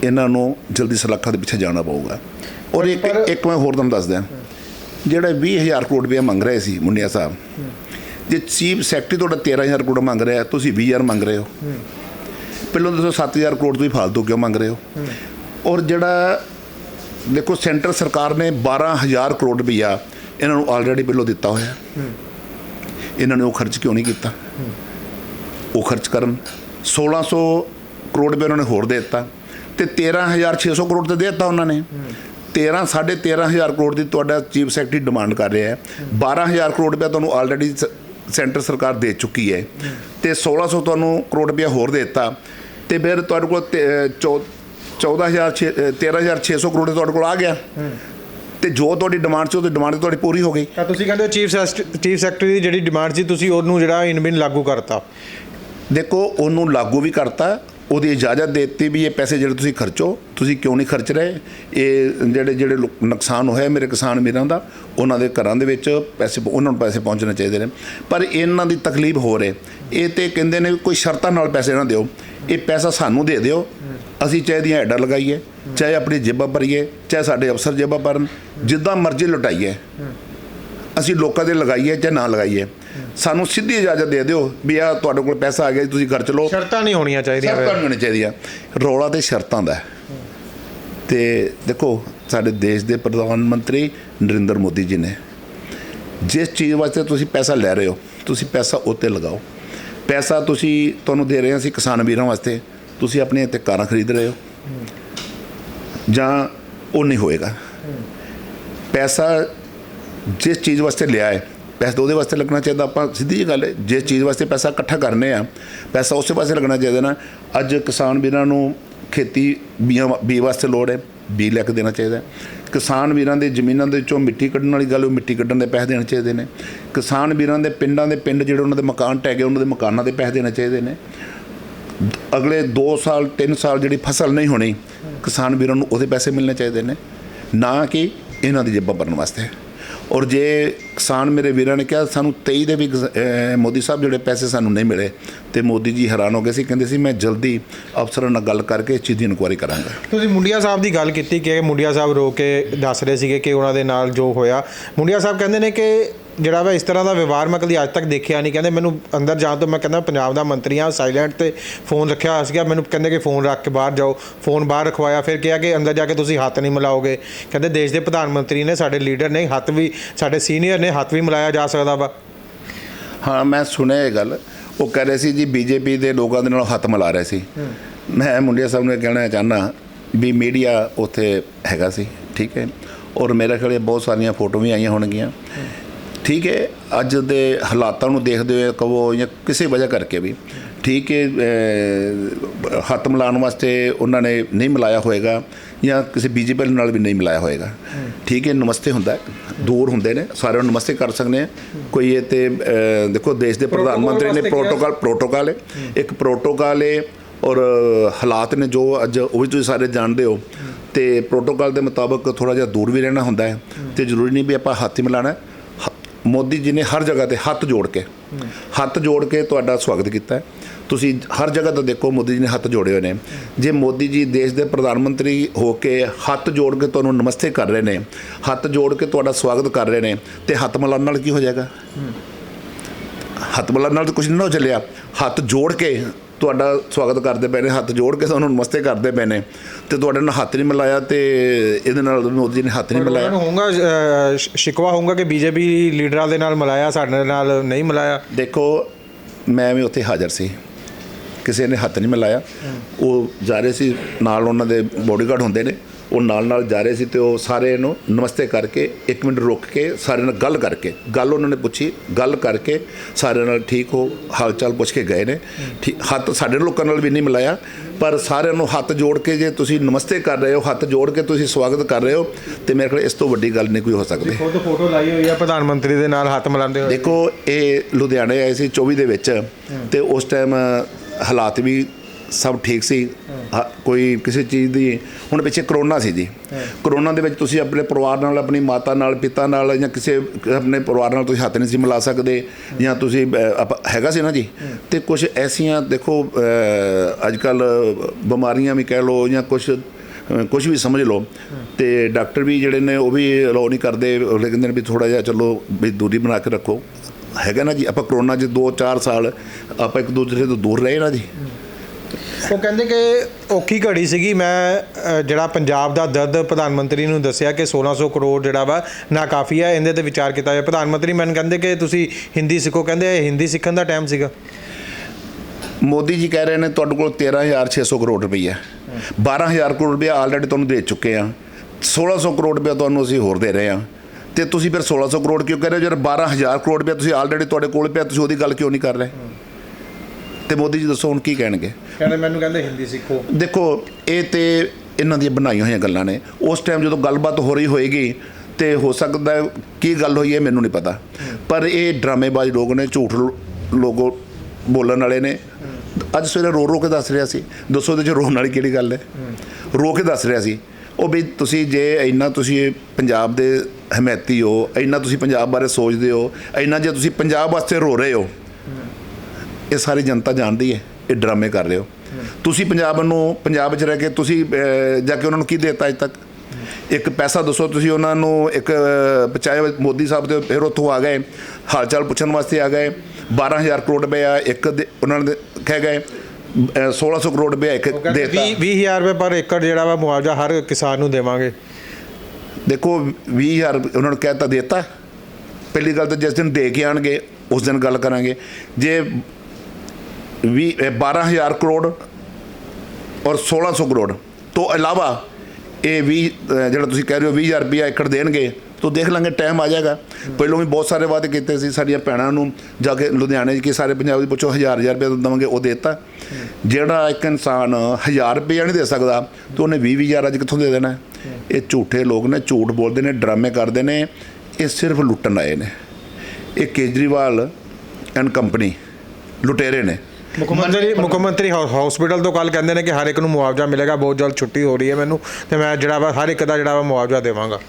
ਇਹਨਾਂ ਨੂੰ ਜਲਦੀ ਸਲਾਖਾਂ ਦੇ ਪਿੱਛੇ ਜਾਣਾ ਪਊਗਾ। ਔਰ ਇੱਕ ਇੱਕ ਮੈਂ ਹੋਰ ਤੁਹਾਨੂੰ ਦੱਸ ਦਿਆਂ ਜਿਹੜਾ 20000 ਕਰੋੜ ਰੁਪਏ ਮੰਗ ਰਹੇ ਸੀ ਮੁੰਡਿਆ ਸਾਹਿਬ ਜੇ ਚੀਫ ਸੈਕਟਰੀ ਤੁਹਾਡਾ 13000 ਕਰੋੜ ਮੰਗ ਰਿਹਾ ਤੁਸੀਂ 20000 ਮੰਗ ਰਹੇ ਹੋ। ਪਹਿਲਾਂ ਦੱਸੋ 7000 ਕਰੋੜ ਤੁਸੀਂ ਫਾਲਤੂ ਕਿਉਂ ਮੰਗ ਰਹੇ ਹੋ? ਔਰ ਜਿਹੜਾ ਦੇਖੋ ਸੈਂਟਰ ਸਰਕਾਰ ਨੇ 12000 ਕਰੋੜ ਰੁਪਈਆ ਇਹਨਾਂ ਨੂੰ ਆਲਰੇਡੀ ਬਿੱਲੋ ਦਿੱਤਾ ਹੋਇਆ। ਇਹਨਾਂ ਨੇ ਉਹ ਖਰਚ ਕਿਉਂ ਨਹੀਂ ਕੀਤਾ? ਉਹ ਖਰਚ ਕਰਨ। 1600 ਕਰੋੜ ਰੁਪਏ ਉਹਨਾਂ ਨੇ ਹੋਰ ਦੇ ਦਿੱਤਾ। ਤੇ 13600 ਕਰੋੜ ਤੇ ਦੇ ਦਿੱਤਾ ਉਹਨਾਂ ਨੇ। 13 13500 ਕਰੋੜ ਦੀ ਤੁਹਾਡਾ ਚੀਫ ਸੈਕਟਰੀ ਡਿਮਾਂਡ ਕਰ ਰਿਹਾ ਹੈ। 12000 ਕਰੋੜ ਰੁਪਏ ਤੁਹਾਨੂੰ ਆਲਰੇਡੀ ਸੈਂਟਰ ਸਰਕਾਰ ਦੇ ਚੁੱਕੀ ਹੈ। ਤੇ 1600 ਤੁਹਾਨੂੰ ਕਰੋੜ ਰੁਪਏ ਹੋਰ ਦੇ ਦਿੱਤਾ। ਤੇ ਫਿਰ ਤੁਹਾਡੇ ਕੋਲ ਤੇ, ਅ, ਚੌ- 14000 ਛੇ- ਅ, 13600 ਕਰੋੜ ਤੁਹਾਡੇ ਕੋਲ ਆ ਗਿਆ। ਤੇ ਜੋ ਤੁਹਾਡੀ ਡਿਮਾਂਡ ਸੀ ਉਹ ਡਿਮਾਂਡ ਤੁਹਾਡੀ ਪੂਰੀ ਹੋ ਗਈ। ਤਾਂ ਤੁਸੀਂ ਕਹਿੰਦੇ ਹੋ ਚੀਫ ਚੀਫ ਸੈਕਟਰੀ ਦੀ ਜਿਹੜੀ ਡਿਮਾਂਡ ਸੀ ਤੁਸੀਂ ਉਹਨੂੰ ਜਿਹੜਾ ਇਨਬਿਨ ਲਾਗੂ ਕਰਤਾ। ਦੇਖੋ ਉਹਨੂੰ ਲਾਗੂ ਵੀ ਕਰਤਾ। ਉਹਦੀ ਇਜਾਜ਼ਤ ਦੇ ਦਿੱਤੀ ਵੀ ਇਹ ਪੈਸੇ ਜਿਹੜੇ ਤੁਸੀਂ ਖਰਚੋ, ਤੁਸੀਂ ਕਿਉਂ ਨਹੀਂ ਖਰਚ ਰਹੇ? ਇਹ ਜਿਹੜੇ ਜਿਹੜੇ ਨੁਕਸਾਨ ਹੋਇਆ ਮੇਰੇ ਕਿਸਾਨ ਵੀਰਾਂ ਦਾ, ਉਹਨਾਂ ਦੇ ਘਰਾਂ ਦੇ ਵਿੱਚ ਪੈਸੇ ਉਹਨਾਂ ਨੂੰ ਪੈਸੇ ਪਹੁੰਚਣੇ ਚਾਹੀਦੇ ਨੇ। ਪਰ ਇਹਨਾਂ ਦੀ ਤਕਲੀਫ ਹੋ ਰਹੇ। ਇਹ ਤੇ ਕਹਿੰਦੇ ਨੇ ਵੀ ਕੋਈ ਸ਼ਰਤਾਂ ਨਾਲ ਪੈਸੇ ਨਾ ਦਿਓ। ਇਹ ਪੈਸਾ ਸਾਨੂੰ ਦੇ ਦਿਓ। ਅਸੀਂ ਚਾਹੇ ਦੀਆਂ ਐਡਾਂ ਲਗਾਈਏ, ਚਾਹੇ ਆਪਣੀ ਜੇਬਾਂ ਭਰੀਏ, ਚਾਹੇ ਸਾਡੇ ਅਫਸਰ ਜੇਬਾਂ ਭਰਨ। ਜਿੱਦਾਂ ਮਰਜ਼ੀ ਲੁਟਾਈਏ। ਅਸੀਂ ਲੋਕਾਂ ਦੇ ਲਗਾਈਏ ਚਾਹੇ ਨਾ ਲਗਾਈਏ ਸਾਨੂੰ ਸਿੱਧੀ ਇਜਾਜ਼ਤ ਦੇ ਦਿਓ ਵੀ ਆ ਤੁਹਾਡੇ ਕੋਲ ਪੈਸਾ ਆ ਗਿਆ ਜੀ, ਤੁਸੀਂ ਖਰਚ ਲਓ ਸ਼ਰਤਾਂ ਨਹੀਂ ਹੋਣੀਆਂ ਚਾਹੀਦੀਆਂ ਸ਼ਰਤਾਂ ਨਹੀਂ ਹੋਣੀਆਂ ਚਾਹੀਦੀਆਂ। ਰੌਲਾ ਤੇ ਸ਼ਰਤਾਂ ਦਾ। ਤੇ ਦੇਖੋ ਸਾਡੇ ਦੇਸ਼ ਦੇ ਪ੍ਰਧਾਨ ਮੰਤਰੀ ਨਰਿੰਦਰ ਮੋਦੀ ਜੀ ਨੇ ਜਿਸ ਚੀਜ਼ ਵਾਸਤੇ ਤੁਸੀਂ ਪੈਸਾ ਲੈ ਰਹੇ ਹੋ ਤੁਸੀਂ ਪੈਸਾ ਉੱਤੇ ਲਗਾਓ। ਪੈਸਾ ਤੁਸੀਂ ਤੁਹਾਨੂੰ ਦੇ ਰਹੇ ਹਾਂ ਅਸੀਂ ਕਿਸਾਨ ਵੀਰਾਂ ਵਾਸਤੇ ਤੁਸੀਂ ਆਪਣੇ ਤੇ ਕਾਰਾਂ ਖਰੀਦ ਰਹੇ ਹੋ। ਜਾਂ ਉਹ ਨਹੀਂ ਹੋਏਗਾ। ਪੈਸਾ ਜਿਸ ਚੀਜ਼ ਵਾਸਤੇ ਲਿਆ ਹੈ, ਪੈਸਾ ਤਾਂ ਉਹਦੇ ਵਾਸਤੇ ਲੱਗਣਾ ਚਾਹੀਦਾ, ਆਪਾਂ ਸਿੱਧੀ ਜਿਹੀ ਗੱਲ ਹੈ, ਜਿਸ ਚੀਜ਼ ਵਾਸਤੇ ਪੈਸਾ ਇਕੱਠਾ ਕਰਨੇ ਆ, ਪੈਸਾ ਉਸੇ ਪਾਸੇ ਲੱਗਣਾ ਚਾਹੀਦਾ ਨਾ, ਅੱਜ ਕਿਸਾਨ ਵੀਰਾਂ ਨੂੰ ਖੇਤੀ ਬੀਆਂ ਬੀ ਵਾਸਤੇ ਲੋੜ ਹੈ ਬੀ ਲੈ ਕੇ ਦੇਣਾ ਚਾਹੀਦਾ ਕਿਸਾਨ ਵੀਰਾਂ ਦੇ ਜ਼ਮੀਨਾਂ ਦੇ ਵਿੱਚੋਂ ਮਿੱਟੀ ਕੱਢਣ ਵਾਲੀ ਗੱਲ, ਉਹ ਮਿੱਟੀ ਕੱਢਣ ਦੇ ਪੈਸੇ ਦੇਣੇ ਚਾਹੀਦੇ ਨੇ। ਕਿਸਾਨ ਵੀਰਾਂ ਦੇ ਪਿੰਡਾਂ ਦੇ ਪਿੰਡ ਜਿਹੜੇ ਉਹਨਾਂ ਦੇ ਮਕਾਨ ਟਹਿ ਗਏ, ਉਹਨਾਂ ਦੇ ਮਕਾਨਾਂ ਦੇ ਪੈਸੇ ਦੇਣੇ ਚਾਹੀਦੇ ਨੇ। ਅਗਲੇ 2 ਸਾਲ 3 ਸਾਲ ਜਿਹੜੀ ਫਸਲ ਨਹੀਂ ਹੋਣੀ, ਕਿਸਾਨ ਵੀਰਾਂ ਨੂੰ ਉਹਦੇ ਪੈਸੇ ਮਿਲਣੇ ਚਾਹੀਦੇ ਨੇ, ਨਾ ਕਿ ਇਹਨਾਂ ਦੀ ਜੇਬਾਂ ਭਰਨ ਵਾਸਤੇ। ਔਰ ਜੇ ਕਿਸਾਨ ਮੇਰੇ ਵੀਰਾਂ ਨੇ ਕਿਹਾ, ਸਾਨੂੰ 23 ਦੇ ਵੀ ਮੋਦੀ ਸਾਹਿਬ ਜਿਹੜੇ ਪੈਸੇ ਸਾਨੂੰ ਨਹੀਂ ਮਿਲੇ ਤੇ ਮੋਦੀ ਜੀ ਹੈਰਾਨ ਹੋ ਗਏ ਸੀ, ਕਹਿੰਦੇ ਸੀ, ਮੈਂ ਜਲਦੀ ਅਫਸਰਾਂ ਨਾਲ ਗੱਲ ਕਰਕੇ ਇਸ ਚੀਜ਼ ਦੀ ਇਨਕੁਆਇਰੀ ਕਰਾਂਗਾ। ਤੁਸੀਂ ਮੁੰਡਿਆ ਸਾਹਿਬ ਦੀ ਗੱਲ ਕੀਤੀ ਕਿ ਮੁੰਡਿਆ ਸਾਹਿਬ ਰੋ ਕੇ ਦੱਸ ਰਹੇ ਸੀਗੇ ਕਿ ਉਹਨਾਂ ਦੇ ਨਾਲ ਜੋ ਹੋਇਆ। ਮੁੰਡਿਆ ਸਾਹਿਬ ਕਹਿੰਦੇ ਨੇ ਕਿ ਜਿਹੜਾ ਵਾ ਇਸ ਤਰ੍ਹਾਂ ਦਾ ਵਿਵਹਾਰ ਮੈਂ ਕਦੀ ਅੱਜ ਤੱਕ ਦੇਖਿਆ ਨਹੀਂ। ਕਹਿੰਦੇ ਮੈਨੂੰ ਅੰਦਰ ਜਾਣ ਤੋਂ ਮੈਂ ਕਹਿੰਦਾ ਪੰਜਾਬ ਦਾ ਮੰਤਰੀ ਆ ਸਾਇਲੈਂਟ ਤੇ ਫੋਨ ਰੱਖਿਆ ਹੋਇਆ ਸੀਗਾ। ਮੈਨੂੰ ਕਹਿੰਦੇ ਕਿ ਫੋਨ ਰੱਖ ਕੇ ਬਾਹਰ ਜਾਓ ਫੋਨ ਬਾਹਰ ਰਖਵਾਇਆ। ਫਿਰ ਕਿਹਾ ਕਿ ਅੰਦਰ ਜਾ ਕੇ ਤੁਸੀਂ ਹੱਥ ਨਹੀਂ ਮਿਲਾਓਗੇ। ਕਹਿੰਦੇ ਦੇਸ਼ ਦੇ ਪ੍ਰਧਾਨ ਮੰਤਰੀ ਨੇ ਸਾਡੇ ਲੀਡਰ ਨੇ ਹੱਥ ਵੀ ਸਾਡੇ ਸੀਨੀਅਰ ਨੇ ਹੱਥ ਵੀ ਮਿਲਾਇਆ ਜਾ ਸਕਦਾ ਵਾ। ਹਾਂ ਮੈਂ ਸੁਣਿਆ ਇਹ ਗੱਲ। ਉਹ ਕਹਿ ਰਹੇ ਸੀ ਜੀ ਬੀਜੇਪੀ ਦੇ ਲੋਕਾਂ ਦੇ ਨਾਲ ਹੱਥ ਮਿਲਾ ਰਹੇ ਸੀ। ਮੈਂ ਮੁੰਡਿਆ ਸਾਹਿਬ ਨੂੰ ਇਹ ਕਹਿਣਾ ਚਾਹੁੰਦਾ ਵੀ ਮੀਡੀਆ ਉੱਥੇ ਹੈਗਾ ਸੀ। ਠੀਕ ਹੈ। ਔਰ ਮੇਰੇ ਖਿਆਲ ਬਹੁਤ ਸਾਰੀਆਂ ਫੋਟੋ ਵੀ ਆਈਆਂ ਹੋਣਗੀਆਂ। ਠੀਕ ਹੈ ਅੱਜ ਦੇ ਹਾਲਾਤਾਂ ਨੂੰ ਦੇਖਦੇ ਹੋਏ ਕਹੋ ਜਾਂ ਕਿਸੇ ਵਜ੍ਹਾ ਕਰਕੇ ਵੀ ਠੀਕ ਹੈ ਹੱਥ ਮਿਲਾਉਣ ਵਾਸਤੇ ਉਹਨਾਂ ਨੇ ਨਹੀਂ ਮਿਲਾਇਆ ਹੋਏਗਾ ਜਾਂ ਕਿਸੇ ਬੀਜੇਪੀ ਨਾਲ ਵੀ ਨਹੀਂ ਮਿਲਾਇਆ ਹੋਏਗਾ। ਠੀਕ ਹੈ ਨਮਸਤੇ ਹੁੰਦਾ ਦੂਰ ਹੁੰਦੇ ਨੇ ਸਾਰਿਆਂ ਨੂੰ ਨਮਸਤੇ ਕਰ ਸਕਦੇ ਆ ਕੋਈ ਇਹ ਤੇ ਦੇਖੋ ਦੇਸ਼ ਦੇ ਪ੍ਰਧਾਨ ਮੰਤਰੀ ਨੇ ਪ੍ਰੋਟੋਕਾਲ ਪ੍ਰੋਟੋਕਾਲ ਹੈ। ਇੱਕ ਪ੍ਰੋਟੋਕਾਲ ਹੈ ਔਰ ਹਾਲਾਤ ਨੇ ਜੋ ਅੱਜ ਉਹ ਵੀ ਤੁਸੀਂ ਸਾਰੇ ਜਾਣਦੇ ਹੋ ਤੇ ਪ੍ਰੋਟੋਕਾਲ ਦੇ ਮੁਤਾਬਕ ਥੋੜਾ ਜਿਹਾ ਦੂਰ ਵੀ ਰਹਿਣਾ ਹੁੰਦਾ ਹੈ ਤੇ ਜ਼ਰੂਰੀ ਨਹੀਂ ਵੀ ਆਪਾਂ ਹੱਥ ਹੀ ਮਿਲਾਣਾ ਮੋਦੀ ਜੀ ਨੇ ਹਰ ਜਗ੍ਹਾ ਤੇ ਹੱਥ ਜੋੜ ਕੇ, ਹੱਥ ਜੋੜ ਕੇ ਤੁਹਾਡਾ ਸਵਾਗਤ ਕੀਤਾ ਤੁਸੀਂ ਹਰ ਜਗ੍ਹਾ ਤੋਂ ਦੇਖੋ ਮੋਦੀ ਜੀ ਨੇ ਹੱਥ ਜੋੜੇ ਹੋਏ ਨੇ। ਜੇ ਮੋਦੀ ਜੀ ਦੇਸ਼ ਦੇ ਪ੍ਰਧਾਨ ਮੰਤਰੀ ਹੋ ਕੇ ਹੱਥ ਜੋੜ ਕੇ ਤੁਹਾਨੂੰ ਨਮਸਤੇ ਕਰ ਰਹੇ ਨੇ, ਹੱਥ ਜੋੜ ਕੇ ਤੁਹਾਡਾ ਸਵਾਗਤ ਕਰ ਰਹੇ ਨੇ, ਤੇ ਹੱਥ ਮਿਲਾਉਣ ਨਾਲ ਕੀ ਹੋ ਜਾਏਗਾ? ਹੱਥ ਮਿਲਾਉਣ ਨਾਲ ਤਾਂ ਕੁਝ ਨਹੀਂ ਨਾ ਚੱਲਿਆ। ਹੱਥ ਜੋੜ ਕੇ ਤੁਹਾਡਾ ਸਵਾਗਤ ਕਰਦੇ ਪਏ ਨੇ ਹੱਥ ਜੋੜ ਕੇ ਤੁਹਾਨੂੰ ਨਮਸਤੇ ਕਰਦੇ ਪਏ ਨੇ ਤੇ ਤੁਹਾਡੇ ਨਾਲ ਹੱਥ ਨਹੀਂ ਮਿਲਾਇਆ ਤੇ ਇਹਦੇ ਨਾਲ ਮੋਦੀ ਜੀ ਨੇ ਹੱਥ ਨਹੀਂ ਮਿਲਾਇਆ। ਹੋਊਗਾ ਸ਼ਿਕਵਾ ਹੋਊਗਾ ਕਿ ਬੀਜੇਪੀ ਲੀਡਰਾਂ ਦੇ ਨਾਲ ਮਿਲਾਇਆ ਸਾਡੇ ਨਾਲ ਨਹੀਂ ਮਿਲਾਇਆ। ਦੇਖੋ ਮੈਂ ਵੀ ਉੱਥੇ ਹਾਜ਼ਰ ਸੀ। ਕਿਸੇ ਨੇ ਹੱਥ ਨਹੀਂ ਮਿਲਾਇਆ। ਉਹ ਜਾ ਰਹੇ ਸੀ ਨਾਲ ਉਹਨਾਂ ਦੇ ਬੋਡੀਗਾਰਡ ਹੁੰਦੇ ਨੇ। ਉਹ ਨਾਲ ਨਾਲ ਜਾ ਰਹੇ ਸੀ ਤੇ ਉਹ ਸਾਰੇ ਨੂੰ ਨਮਸਤੇ ਕਰਕੇ 1 ਮਿੰਟ ਰੁਕ ਕੇ ਸਾਰੇ ਨਾਲ ਗੱਲ ਕਰਕੇ ਗੱਲ ਉਹਨਾਂ ਨੇ ਪੁੱਛੀ ਗੱਲ ਕਰਕੇ ਸਾਰੇ ਨਾਲ ਠੀਕ ਹੋ ਹਾਲ ਚਾਲ ਪੁੱਛ ਕੇ ਗਏ ਨੇ। ਠੀਕ- ਹੱਥ ਸਾਡੇ ਲੋਕਾਂ ਨਾਲ ਵੀ ਨਹੀਂ ਮਿਲਾਇਆ ਪਰ ਸਾਰਿਆਂ ਨੂੰ ਹੱਥ ਜੋੜ ਕੇ ਜੇ ਤੁਸੀਂ ਨਮਸਤੇ ਕਰ ਰਹੇ ਹੋ ਹੱਥ ਜੋੜ ਕੇ ਤੁਸੀਂ ਸਵਾਗਤ ਕਰ ਰਹੇ ਹੋ ਤੇ ਮੇਰੇ ਕੋਲ ਇਸ ਤੋਂ ਵੱਡੀ ਗੱਲ ਨਹੀਂ ਕੋਈ ਹੋ ਸਕਦੀ। ਖੁਦ ਫੋਟੋ ਲਾਈ ਹੋਈ ਆ ਪ੍ਰਧਾਨ ਮੰਤਰੀ ਦੇ ਨਾਲ ਹੱਥ ਮਿਲਾਉਂਦੇ ਹੋਏ। ਦੇਖੋ ਇਹ ਲੁਧਿਆਣੇ ਆਏ ਸੀ 24 ਦੇ ਵਿੱਚ ਤੇ ਉਸ ਟਾਈਮ ਹਾਲਾਤ ਵੀ ਸਭ ਠੀਕ ਸੀ। ਹ- ਕੋਈ ਕਿਸੇ ਚੀਜ਼ ਦੀ ਹੁਣ ਪਿੱਛੇ ਕਰੋਨਾ ਸੀ ਜੀ। ਕਰੋਨਾ ਦੇ ਵਿੱਚ ਤੁਸੀਂ ਆਪਣੇ ਪਰਿਵਾਰ ਨਾਲ ਆਪਣੀ ਮਾਤਾ ਨਾਲ ਪਿਤਾ ਨਾਲ ਜਾਂ ਕਿਸੇ ਆਪਣੇ ਪਰਿਵਾਰ ਨਾਲ ਤੁਸੀਂ ਹੱਥ ਨਹੀਂ ਸੀ ਮਿਲਾ ਸਕਦੇ ਜਾਂ ਤੁਸੀਂ ਅਹ, ਆਪਾਂ- ਹੈਗਾ ਸੀ ਨਾ ਜੀ। ਤੇ ਕੁਝ ਐਸੀਆਂ ਦੇਖੋ ਅੱਜ ਕੱਲ ਬਿਮਾਰੀਆਂ ਵੀ ਕਹਿ ਲਓ ਜਾਂ ਕੁਝ ਕੁਝ ਵੀ ਸਮਝ ਲਓ। ਤੇ ਡਾਕਟਰ ਵੀ ਜਿਹੜੇ ਨੇ ਉਹ ਵੀ ਅਲਾਉ ਨਹੀਂ ਕਰਦੇ। ਉਹ ਕਹਿੰਦੇ ਨੇ ਵੀ ਥੋੜਾ ਜਿਹਾ ਚਲੋ ਵੀ ਦੂਰੀ ਬਣਾ ਕੇ ਰੱਖੋ। ਹੈਗਾ ਨਾ ਜੀ ਆਪਾਂ ਕਰੋਨਾ 'ਚ 2-4 ਸਾਲ ਆਪਾਂ ਇੱਕ ਦੂਜੇ ਤੋਂ ਦੂਰ ਰਹੇ ਨਾ ਜੀ। ਉਹ ਕਹਿੰਦੇ ਕਿ ਔਖੀ ਘੜੀ ਸੀਗੀ। ਮੈਂ ਜਿਹੜਾ ਪੰਜਾਬ ਦਾ ਦਰਦ ਪ੍ਰਧਾਨ ਮੰਤਰੀ ਨੂੰ ਦੱਸਿਆ ਕਿ 1600 ਕਰੋੜ ਜਿਹੜਾ ਵਾ ਨਾ ਕਾਫੀ ਹੈ ਇਹਦੇ ਤੇ ਵਿਚਾਰ ਕੀਤਾ ਜਾਵੇ ਪ੍ਰਧਾਨ ਮੰਤਰੀ ਮੈਨੂੰ ਕਹਿੰਦੇ ਕਿ ਤੁਸੀਂ ਹਿੰਦੀ ਸਿੱਖੋ। ਕਹਿੰਦੇ ਇਹ ਹਿੰਦੀ ਸਿੱਖਣ ਦਾ ਟਾਈਮ ਸੀਗਾ। ਮੋਦੀ ਜੀ ਕਹਿ ਰਹੇ ਨੇ, ਤੁਹਾਡੇ ਕੋਲ 13600 ਕਰੋੜ ਰੁਪਈਆ। 12000 ਕਰੋੜ ਰੁਪਈਆ ਆਲਰੇਡੀ ਤੁਹਾਨੂੰ ਦੇ ਚੁੱਕੇ ਆ। 1600 ਕਰੋੜ ਰੁਪਈਆ ਤੁਹਾਨੂੰ ਅਸੀਂ ਹੋਰ ਦੇ ਰਹੇ ਆ। ਤੇ ਤੁਸੀਂ ਫਿਰ 1600 ਕਰੋੜ ਕਿਉਂ ਕਹਿ ਰਹੇ ਹੋ? ਜਦ 12000 ਕਰੋੜ ਰੁਪਈਆ ਤੁਸੀਂ ਆਲਰੇਡੀ ਤੁਹਾਡੇ ਕੋਲ ਪਿਆ, ਤੁਸੀਂ ਉਹਦੀ ਗੱਲ ਕਿਉਂ ਨਹੀਂ ਕਰ ਰਹੇ? ਤੇ ਮੋਦੀ ਜੀ ਦੱਸੋ ਹੁਣ ਕੀ ਕਹਿਣਗੇ? ਕਹਿੰਦੇ ਮੈਨੂੰ ਕਹਿੰਦੇ ਹਿੰਦੀ ਸਿੱਖੋ। ਦੇਖੋ ਇਹ ਤੇ ਇਹਨਾਂ ਦੀਆਂ ਬਣਾਈਆਂ ਹੋਈਆਂ ਗੱਲਾਂ ਨੇ। ਉਸ ਟਾਈਮ ਜਦੋਂ ਗੱਲਬਾਤ ਹੋ ਰਹੀ ਹੋਏਗੀ ਤੇ ਹੋ ਸਕਦਾ ਕੀ ਗੱਲ ਹੋਈ ਹੈ ਮੈਨੂੰ ਨਹੀਂ ਪਤਾ। ਪਰ ਇਹ ਡਰਾਮੇਬਾਜ਼ ਲੋਕ ਨੇ ਝੂਠ ਲੋਗੋ ਬੋਲਣ ਵਾਲੇ ਨੇ। ਅੱਜ ਸਵੇਰੇ ਰੋ ਰੋ ਕੇ ਦੱਸ ਰਿਹਾ ਸੀ। ਦੱਸੋ ਇਹਦੇ ਚ ਰੋਣ ਵਾਲੀ ਕਿਹੜੀ ਗੱਲ ਹੈ? ਰੋ ਕੇ ਦੱਸ ਰਿਹਾ ਸੀ। ਉਹ ਵੀ ਤੁਸੀਂ ਜੇ ਇੰਨਾ ਤੁਸੀਂ ਪੰਜਾਬ ਦੇ ਹਮੈਤੀ ਹੋ ਇੰਨਾ ਤੁਸੀਂ ਪੰਜਾਬ ਬਾਰੇ ਸੋਚਦੇ ਹੋ ਇੰਨਾ ਜੇ ਤੁਸੀਂ ਪੰਜਾਬ ਵਾਸਤੇ ਰੋ ਰਹੇ ਹੋ ਇਹ ਸਾਰੀ ਜਨਤਾ ਜਾਣਦੀ ਹੈ ਇਹ ਡਰਾਮੇ ਕਰ ਰਹੇ ਹੋ। ਤੁਸੀਂ ਪੰਜਾਬ ਨੂੰ ਪੰਜਾਬ ਵਿੱਚ ਰਹਿ ਕੇ ਤੁਸੀਂ ਜਾ ਕੇ ਉਹਨਾਂ ਨੂੰ ਕੀ ਦੇਤਾ ਅਜ ਤੱਕ? ਇੱਕ ਪੈਸਾ ਦੱਸੋ ਤੁਸੀਂ ਉਹਨਾਂ ਨੂੰ ਇੱਕ ਪਹੁੰਚਾਇਆ ਮੋਦੀ ਸਾਹਿਬ ਦੇ ਫਿਰ ਉੱਥੋਂ ਆ ਗਏ ਹਾਲ ਚਾਲ ਪੁੱਛਣ ਵਾਸਤੇ ਆ ਗਏ 12000 ਕਰੋੜ ਰੁਪਇਆ ਇੱਕ ਦੇ- ਉਹਨਾਂ ਨੇ ਕਹਿ ਗਏ ਅਹ, 1600 ਕਰੋੜ ਰੁਪਇਆ ਇੱਕ ਦੇਤਾ। 20 20000 ਰੁਪਏ ਪਰ ਏਕੜ ਜਿਹੜਾ ਵਾ ਮੁਆਵਜ਼ਾ ਹਰ ਕਿਸਾਨ ਨੂੰ ਦੇਵਾਂਗੇ। ਦੇਖੋ 20000 ਉਹਨਾਂ ਨੂੰ ਕਹਿਤਾ ਦੇਤਾ। ਪਹਿਲੀ ਗੱਲ ਤਾਂ ਜਿਸ ਦਿਨ ਦੇ ਕੇ ਆਣਗੇ ਉਸ ਦਿਨ ਗੱਲ ਕਰਾਂਗੇ। ਜੇ 20 ਇਹ 12000 ਕਰੋੜ ਔਰ 1600 ਕਰੋੜ। ਤੋਂ ਇਲਾਵਾ ਇਹ 20 ਜਿਹੜਾ ਤੁਸੀਂ ਕਹਿ ਰਹੇ ਹੋ 20000 ਰੁਪਇਆ ਏਕੜ ਦੇਣਗੇ, ਤਾਂ ਦੇਖ ਲਾਂਗੇ, ਟਾਈਮ ਆ ਜਾਏਗਾ। ਪਹਿਲੋਂ ਵੀ ਬਹੁਤ ਸਾਰੇ ਵਾਅਦੇ ਕੀਤੇ ਸੀ ਸਾਡੀਆਂ ਭੈਣਾਂ ਨੂੰ, ਜਾ ਕੇ ਲੁਧਿਆਣੇ 'ਚ ਕਿ ਸਾਰੇ ਪੰਜਾਬ ਦੀ ਪੁੱਛੋ 1000 1000 ਰੁਪਇਆ ਦੇਵਾਂਗੇ, ਉਹ ਦੇਤਾ। ਜਿਹੜਾ ਇੱਕ ਇਨਸਾਨ 1000 ਰੁਪਇਆ ਨਹੀਂ ਦੇ ਸਕਦਾ, ਤਾਂ ਉਹਨੇ 20 20000 ਅੱਜ ਕਿੱਥੋਂ ਦੇ ਦੇਣਾ? ਇਹ ਝੂਠੇ ਲੋਕ ਨੇ, ਝੂਠ ਬੋਲਦੇ ਨੇ, ਡਰਾਮੇ ਕਰਦੇ ਨੇ, ਇਹ ਸਿਰਫ ਲੁੱਟਣ ਆਏ ਨੇ। ਇਹ ਕੇਜਰੀਵਾਲ ਐਂਡ ਕੰਪਨੀ ਲੁਟੇਰੇ ਨੇ। ਮੁੱਖ ਮੰਤਰੀ ਮੁੱਖ ਮੰਤਰੀ ਹਸਪੀਟਲ ਤੋਂ ਕੱਲ ਕਹਿੰਦੇ ਨੇ ਕਿ ਹਰ ਇੱਕ ਨੂੰ ਮੁਆਵਜ਼ਾ ਮਿਲੇਗਾ ਬਹੁਤ ਜਲਦ ਛੁੱਟੀ ਹੋ ਰਹੀ ਹੈ ਮੈਨੂੰ ਤੇ ਮੈਂ ਜਿਹੜਾ ਵਾ ਹਰ ਇੱਕ ਦਾ ਜਿਹੜਾ ਵਾ ਮੁਆਵਜ਼ਾ ਦੇਵਾਂਗਾ।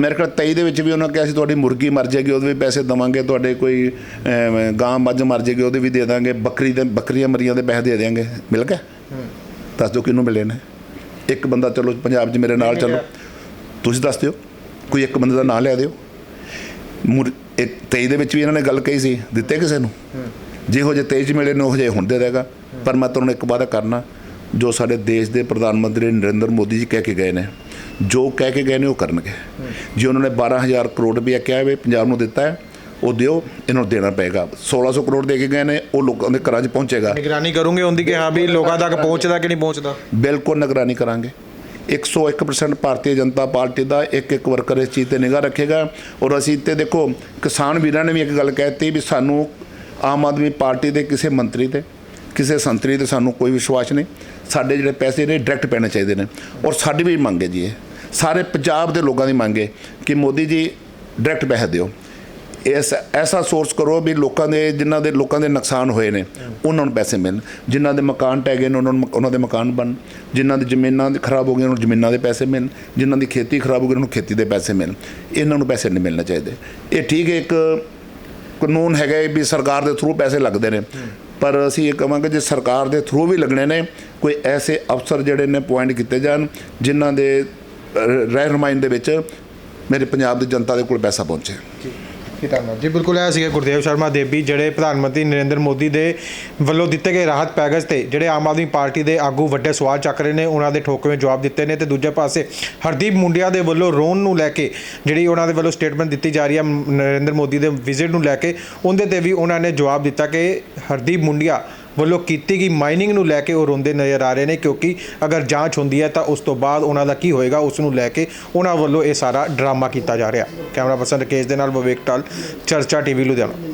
ਮੇਰੇ ਖਿਆਲ 23 ਦੇ ਵਿੱਚ ਵੀ ਉਹਨਾਂ ਕਿਹਾ ਸੀ ਤੁਹਾਡੀ ਮੁਰਗੀ ਮਰ ਜਾਏਗੀ ਉਹਦੇ ਵੀ ਪੈਸੇ ਦਵਾਂਗੇ ਤੁਹਾਡੇ ਕੋਈ ਗਾਂ ਮੱਝ ਮਰ ਜਾਏਗੀ ਉਹਦੇ ਵੀ ਦੇ ਦਾਂਗੇ ਬੱਕਰੀ ਦੇ ਬੱਕਰੀਆਂ ਮਰੀਆਂ ਦੇ ਪੈਸੇ ਦੇ ਦੇਾਂਗੇ ਮਿਲ ਗਿਆ? ਦੱਸ ਦਿਓ ਕਿਹਨੂੰ ਮਿਲੇ ਨੇ। ਇੱਕ ਬੰਦਾ ਚਲੋ ਪੰਜਾਬ 'ਚ ਮੇਰੇ ਨਾਲ ਚਲੋ। ਤੁਸੀਂ ਦੱਸ ਦਿਓ। ਕੋਈ ਇੱਕ ਬੰਦੇ ਦਾ ਨਾਂ ਲਿਆ ਦਿਓ। ਮੁਰ ਇਹ 23 ਦੇ ਵਿੱਚ ਵੀ ਇਹਨਾਂ ਨੇ ਗੱਲ ਕਹੀ ਸੀ। ਦਿੱਤੇ ਕਿਸੇ ਨੂੰ? ਜਿਹੋ ਜੇ 23 ਚ ਮਿਲੇ ਨੇ ਉਹ ਜੇ ਹੁਣ ਦੇ ਦੇਗਾ ਪਰ ਮੈਂ ਤੁਹਾਨੂੰ ਇੱਕ ਵਾਅਦਾ ਕਰਨਾ ਜੋ ਸਾਡੇ ਦੇਸ਼ ਦੇ ਪ੍ਰਧਾਨ ਮੰਤਰੀ ਨਰਿੰਦਰ ਮੋਦੀ ਜੀ ਕਹਿ ਕੇ ਗਏ ਨੇ ਜੋ ਕਹਿ ਕੇ ਗਏ ਨੇ ਉਹ ਕਰਨਗੇ। ਜੇ ਉਹਨਾਂ ਨੇ 12000 ਕਰੋੜ ਰੁਪਇਆ ਕਿਹਾ ਵੀ ਪੰਜਾਬ ਨੂੰ ਦਿੱਤਾ ਹੈ ਉਹ ਦਿਓ ਇਹਨਾਂ ਨੂੰ ਦੇਣਾ ਪਏਗਾ। 1600 ਕਰੋੜ ਦੇ ਕੇ ਗਏ ਨੇ ਉਹ ਲੋਕਾਂ ਦੇ ਘਰਾਂ 'ਚ ਪਹੁੰਚੇਗਾ। ਨਿਗਰਾਨੀ ਕਰੂੰਗੇ ਉਹਦੀ ਕਿ ਹਾਂ ਵੀ ਲੋਕਾਂ ਤੱਕ ਪਹੁੰਚਦਾ ਕਿ ਨਹੀਂ ਪਹੁੰਚਦਾ? ਬਿਲਕੁਲ ਨਿਗਰਾਨੀ ਕਰਾਂਗੇ। 101% ਭਾਰਤੀ ਜਨਤਾ ਪਾਰਟੀ ਦਾ ਇੱਕ ਇੱਕ ਵਰਕਰ ਇਸ ਚੀਜ਼ ਤੇ ਨਿਗਾਹ ਰੱਖੇਗਾ। ਔਰ ਅਸੀਂ ਤੇ ਦੇਖੋ ਕਿਸਾਨ ਵੀਰਾਂ ਨੇ ਵੀ ਇੱਕ ਗੱਲ ਕਹਿਤੀ ਵੀ ਸਾਨੂੰ ਆਮ ਆਦਮੀ ਪਾਰਟੀ ਦੇ ਕਿਸੇ ਮੰਤਰੀ ਤੇ, ਕਿਸੇ ਸੰਤਰੀ ਤੇ ਸਾਨੂੰ ਕੋਈ ਵਿਸ਼ਵਾਸ ਨਹੀਂ। ਸਾਡੇ ਜਿਹੜੇ ਪੈਸੇ ਨੇ ਡਾਇਰੈਕਟ ਪੈਣੇ ਚਾਹੀਦੇ ਨੇ। ਔਰ ਸਾਡੀ ਵੀ ਮੰਗ ਹੈ ਜੀ ਇਹ। ਸਾਰੇ ਪੰਜਾਬ ਦੇ ਲੋਕਾਂ ਦੀ ਮੰਗ ਹੈ ਕਿ ਮੋਦੀ ਜੀ ਡਾਇਰੈਕਟ ਪੈਸੇ ਦਿਓ। ਇਸ, ਐਸਾ ਸੋਰਸ ਕਰੋ ਵੀ ਲੋਕਾਂ ਦੇ, ਜਿਨ੍ਹਾਂ ਦੇ ਲੋਕਾਂ ਦੇ ਨੁਕਸਾਨ ਹੋਏ ਨੇ, ਉਹਨਾਂ ਨੂੰ ਪੈਸੇ ਮਿਲਣ। ਜਿਨ੍ਹਾਂ ਦੇ ਮਕਾਨ ਟਹਿ ਗਏ ਨੇ, ਉਹਨਾਂ ਨੂੰ, ਉਹਨਾਂ ਦੇ ਮਕਾਨ ਬਣ ਜਿਨ੍ਹਾਂ ਦੀ ਜ਼ਮੀਨਾਂ ਖਰਾਬ ਹੋ ਗਈਆਂ, ਉਹਨਾਂ ਨੂੰ ਜ਼ਮੀਨਾਂ ਦੇ ਪੈਸੇ ਮਿਲਣ। ਜਿਨ੍ਹਾਂ ਦੀ ਖੇਤੀ ਖਰਾਬ ਹੋ ਗਈ, ਉਹਨਾਂ ਨੂੰ ਖੇਤੀ ਦੇ ਪੈਸੇ ਮਿਲਣ। ਇਹਨਾਂ ਨੂੰ ਪੈਸੇ ਨਹੀਂ ਮਿਲਣੇ ਚਾਹੀਦੇ। ਇਹ ਠੀਕ ਹੈ ਇੱਕ ਕਾਨੂੰਨ ਹੈਗਾ ਵੀ ਸਰਕਾਰ ਦੇ ਥਰੂ ਪੈਸੇ ਲੱਗਦੇ ਨੇ। ਪਰ ਅਸੀਂ ਇਹ ਕਹਾਂਗੇ ਜੇ ਸਰਕਾਰ ਦੇ ਥਰੂ ਵੀ ਲੱਗਣੇ ਨੇ, ਕੋਈ ਐਸੇ ਅਫਸਰ ਜਿਹੜੇ ਨੇ ਪੁਆਇੰਟ ਕੀਤੇ ਜਾਣ, ਜਿਨ੍ਹਾਂ ਦੇ ਰਹਿ ਰਮਾਇਣ ਦੇ ਵਿੱਚ ਮੇਰੇ ਪੰਜਾਬ ਦੀ ਜਨਤਾ ਦੇ ਕੋਲ ਪੈਸਾ ਪਹੁੰਚੇ। ਧੰਨਵਾਦ ਜੀ? ਬਿਲਕੁਲ ਇਹ ਸੀਗਾ ਗੁਰਦੇਵ ਸ਼ਰਮਾ ਦੇਬੀ ਜਿਹੜੇ ਪ੍ਰਧਾਨ ਮੰਤਰੀ ਨਰਿੰਦਰ ਮੋਦੀ ਦੇ ਵੱਲੋਂ ਦਿੱਤੇ ਗਏ ਰਾਹਤ ਪੈਕੇਜ ਤੇ ਜਿਹੜੇ ਆਮ ਆਦਮੀ ਪਾਰਟੀ ਦੇ ਆਗੂ ਵੱਡੇ ਸਵਾਲ ਚੱਕ ਰਹੇ ਨੇ, ਉਹਨਾਂ ਦੇ ਠੋਕਵੇਂ ਜਵਾਬ ਦਿੱਤੇ ਨੇ ਤੇ ਦੂਜੇ ਪਾਸੇ ਹਰਦੀਪ ਮੁੰਡਿਆ ਦੇ ਵੱਲੋਂ ਰੋਣ ਨੂੰ ਲੈ ਕੇ ਜਿਹੜੀ ਉਹਨਾਂ ਦੇ ਵੱਲੋਂ ਸਟੇਟਮੈਂਟ ਦਿੱਤੀ ਜਾ ਰਹੀ ਹੈ, ਨਰਿੰਦਰ ਮੋਦੀ ਦੇ ਵਿਜ਼ਿਟ ਨੂੰ ਲੈ ਕੇ, ਉਹਦੇ ਤੇ ਵੀ ਉਹਨਾਂ ਨੇ ਜਵਾਬ ਦਿੱਤਾ ਕਿ ਹਰਦੀਪ ਮੁੰਡਿਆ ਵੱਲੋਂ ਕੀਤੀ ਗਈ ਮਾਈਨਿੰਗ ਨੂੰ ਲੈ ਕੇ ਉਹ ਰੋਂਦੇ ਨਜ਼ਰ ਆ ਰਹੇ ਨੇ, ਕਿਉਂਕਿ ਅਗਰ ਜਾਂਚ ਹੁੰਦੀ ਹੈ ਤਾਂ ਉਸ ਤੋਂ ਬਾਅਦ ਉਹਨਾਂ ਦਾ ਕੀ ਹੋਏਗਾ, ਉਸ ਨੂੰ ਲੈ ਕੇ ਉਹਨਾਂ ਵੱਲੋਂ ਇਹ ਸਾਰਾ ਡਰਾਮਾ ਕੀਤਾ ਜਾ ਰਿਹਾ। ਕੈਮਰਾ ਪਰਸਨ ਰਕੇਸ਼ ਦੇ ਨਾਲ ਵਿਵੇਕ ਟਾਲ, ਚਰਚਾ ਟੀਵੀ ਲੁਧਿਆਣਾ।